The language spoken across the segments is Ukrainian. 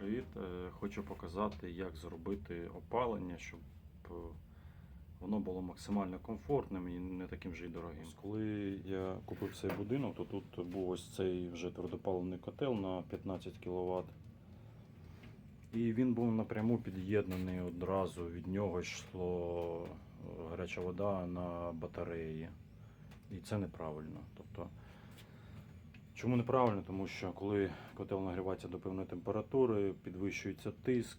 Привіт! Е, Хочу показати, як зробити опалення, щоб е, воно було максимально комфортним і не таким же й дорогим. Коли я купив цей будинок, то тут був ось цей вже твердопаливний котел на 15 кВт. І він був напряму під'єднаний одразу. Від нього йшло е, гаряча вода на батареї. І це неправильно. Тобто, Чому неправильно? Тому що коли котел нагрівається до певної температури, підвищується тиск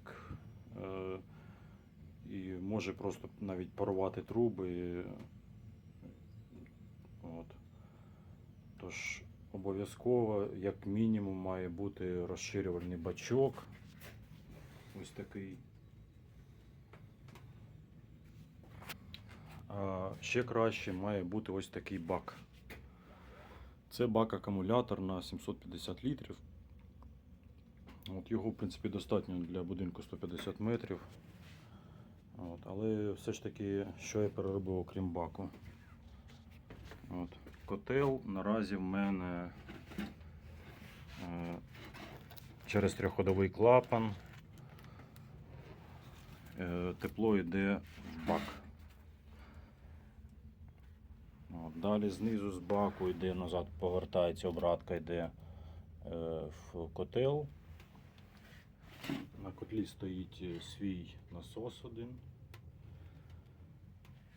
е, і може просто навіть парувати труби. От. Тож обов'язково, як мінімум, має бути розширювальний бачок. Ось такий. Ще краще має бути ось такий бак. Це бак-акумулятор на 750 літрів. От Його, в принципі, достатньо для будинку 150 метрів. От, але все ж таки, що я переробив окрім баку. От, котел наразі в мене е, через трьохходовий клапан. Е, тепло йде в бак. От, далі знизу з баку йде назад, повертається, обратка йде е, в котел. На котлі стоїть е, свій насос один.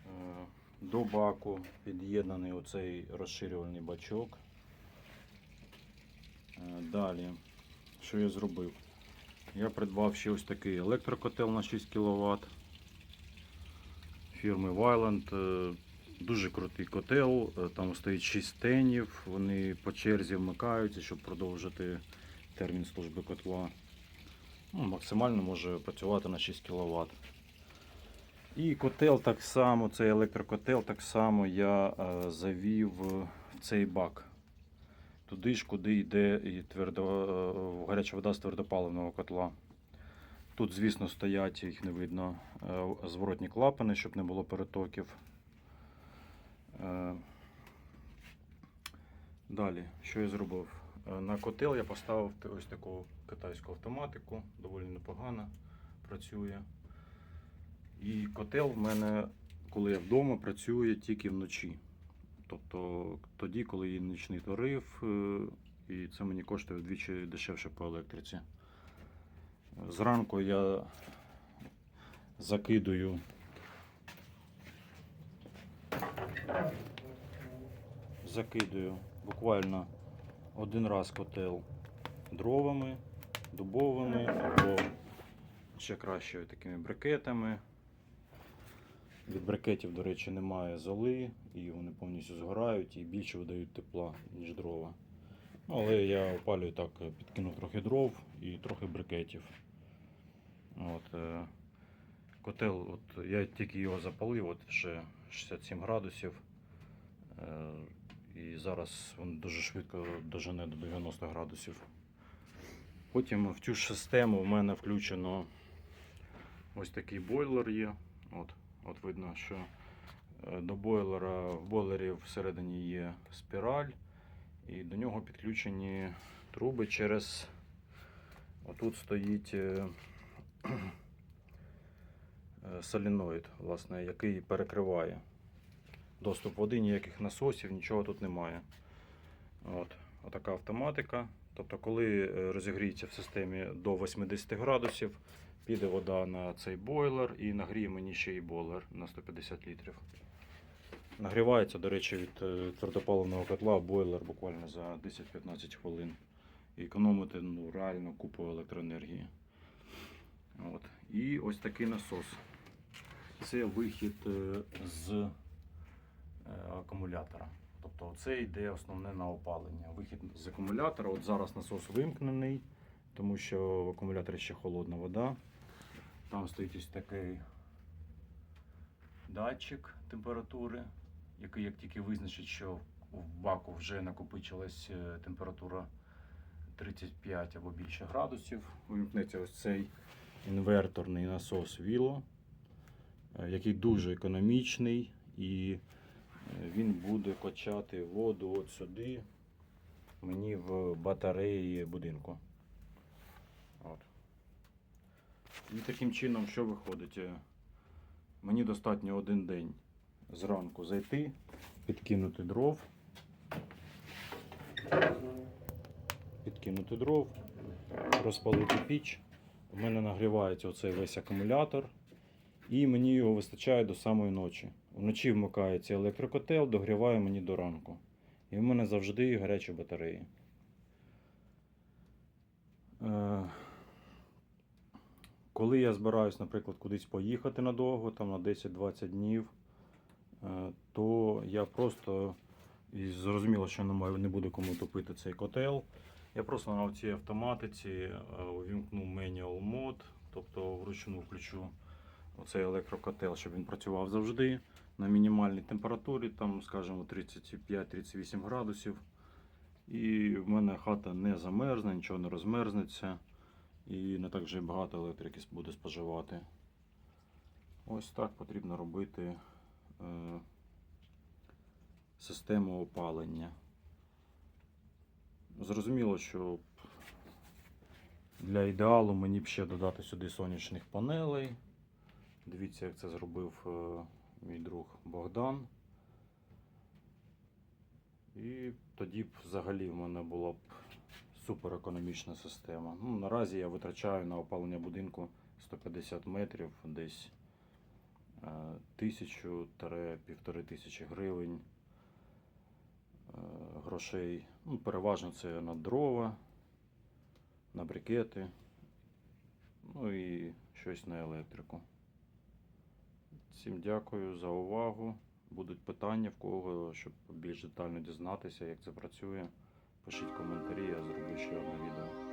Е, до баку під'єднаний оцей розширювальний бачок. Далі, що я зробив? Я придбав ще ось такий електрокотел на 6 кВт фірми Вайланд. Дуже крутий котел, е, там стоїть 6 тенів, вони по черзі вмикаються, щоб продовжити термін служби котла. Ну, максимально може працювати на 6 кВт. І котел так само, цей електрокотел так само я е, завів в цей бак. Туди ж, куди йде і твердо, е, гаряча вода з твердопаливного котла. Тут, звісно, стоять, їх не видно, зворотні клапани, щоб не було перетоків. Е, Далі, що я зробив? Е, На котел я поставив ось таку китайську автоматику, доволі непогано працює. І котел в мене, коли я вдома, працює тільки вночі. Тобто тоді, коли є нічний тариф, е, і це мені коштує вдвічі дешевше по електриці. Зранку я закидую закидую буквально один раз котел дровами, дубовими або ще краще такими брикетами. Від брикетів, до речі, немає золи і вони повністю згорають і більше видають тепла, ніж дрова. Ну, але я опалюю так, підкинув трохи дров і трохи брикетів. От, е, котел, от, я тільки його запалив, от ще 67 градусів. Е, і зараз він дуже швидко дожене до 90 градусів. Потім в цю ж систему в мене включено ось такий бойлер є. От, от видно, що е, до бойлера в бойлері всередині є спіраль, і до нього підключені труби через. Отут стоїть е, соліноїд, власне, який перекриває доступ води, ніяких насосів, нічого тут немає. От, Отака автоматика. Тобто, коли е, розігріється в системі до 80 градусів, піде вода на цей бойлер і нагріє мені ще й бойлер на 150 літрів. Нагрівається, до речі, від е, твердопаливного котла бойлер буквально за 10-15 хвилин. І економити ну, реально купу електроенергії. От. І ось такий насос. Це вихід е, з е, акумулятора. Тобто це йде основне на опалення. Вихід з акумулятора. От зараз насос вимкнений, тому що в акумуляторі ще холодна вода. Там стоїть ось такий датчик температури, який як тільки визначить, що в баку вже накопичилась е, температура 35 або більше градусів, вимкнеться ось цей інверторний насос Віло, який дуже економічний і е, він буде качати воду от сюди, мені в батареї будинку. От. І таким чином, що виходить? Е, Мені достатньо один день зранку зайти, підкинути дров. Підкинути дров, розпалити піч. У мене нагрівається оцей весь акумулятор. І мені його вистачає до самої ночі. Вночі вмикається електрокотел, догріває мені до ранку. І в мене завжди гарячі батареї. Е, Коли я збираюсь, наприклад, кудись поїхати надовго, там на 10-20 днів, е, то я просто і зрозуміло, що не буде кому топити цей котел. Я просто на цій автоматиці е, увімкну manual мод, тобто вручну включу оцей електрокотел, щоб він працював завжди на мінімальній температурі, там, скажімо, 35-38 градусів. І в мене хата не замерзне, нічого не розмерзнеться. І не так вже багато електрики буде споживати. Ось так потрібно робити е, систему опалення. Зрозуміло, що для ідеалу мені б ще додати сюди сонячних панелей. Дивіться, як це зробив е, мій друг Богдан. І тоді б взагалі в мене була б суперекономічна система. Ну, наразі я витрачаю на опалення будинку 150 метрів десь е, тисячу-півтори тисячі гривень е, грошей. Ну, переважно це на дрова, на брикети, ну і щось на електрику. Всім дякую за увагу. Будуть питання в кого, щоб більш детально дізнатися, як це працює. Пишіть коментарі, я зроблю ще одне відео.